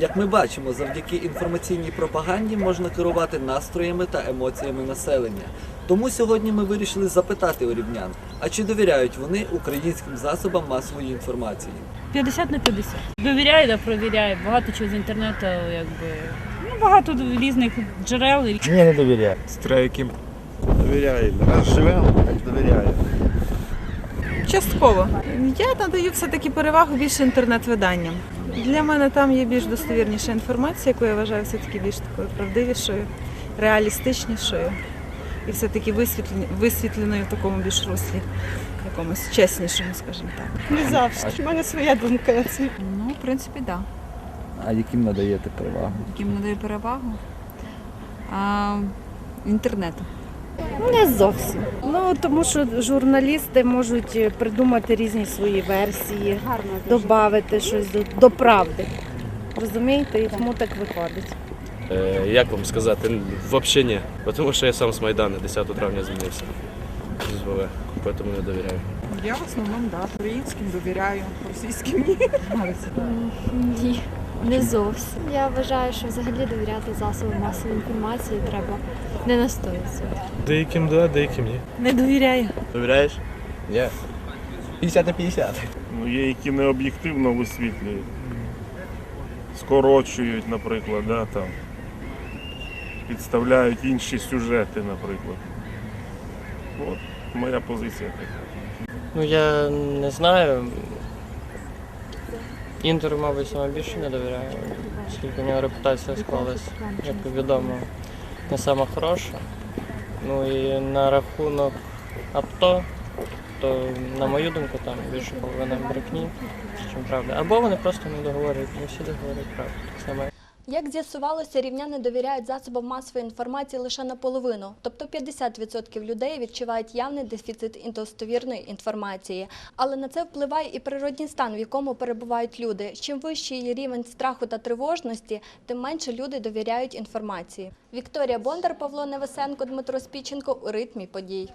Як ми бачимо, завдяки інформаційній пропаганді можна керувати настроями та емоціями населення. Тому сьогодні ми вирішили запитати у рівнян, а чи довіряють вони українським засобам масової інформації? 50 на 50. Довіряю та провіряю. Багато чого з інтернету, якби. Ну, багато різних джерел. Ні, не довіряю. Стрейким. Довіряю. Раз живемо, так довіряю. Частково. Я надаю все-таки перевагу більше інтернет-виданням. Для мене там є більш достовірніша інформація, яку я вважаю все-таки більш такою правдивішою, реалістичнішою і все-таки висвітленою в такому більш руслі, якомусь чеснішому, скажімо так. Не завжди. У мене своя думка на це. Ну, в принципі, так. Да. А яким надаєте перевагу? Яким надаю перевагу? А, інтернету. Не зовсім. Ну тому що журналісти можуть е, придумати різні свої версії, додати щось до, до правди. Розумієте? І тому так виходить. Е, Як вам сказати? Взагалі ні. Бо Тому що я сам з Майдану 10 травня звільнився з СВВ, тому не довіряю. Я в основному да, українським довіряю, російським ні. Ні, не зовсім. Я вважаю, що взагалі довіряти засобам масової інформації треба не на 100%. Деяким да, деяким ні. Не довіряю. Довіряєш? Ні. 50 на 50. Ну, є, які не об'єктивно висвітлюють. Скорочують, наприклад, да, там. підставляють інші сюжети, наприклад. От моя позиція така. Ну я не знаю. Інтеру, мабуть, саме більше не довіряю, оскільки у нього репутація склалась, як відомо, не сама хороша. Ну і на рахунок авто, то, на мою думку, там більше половина брехні, чим правда. Або вони просто не договорюють, не всі договорюють правду. Само Як з'ясувалося, рівняни довіряють засобам масової інформації лише наполовину, тобто 50% людей відчувають явний дефіцит достовірної інформації. Але на це впливає і природній стан, в якому перебувають люди. Чим вищий рівень страху та тривожності, тим менше люди довіряють інформації. Вікторія Бондар, Павло Невесенко, Дмитро Спіченко у ритмі подій.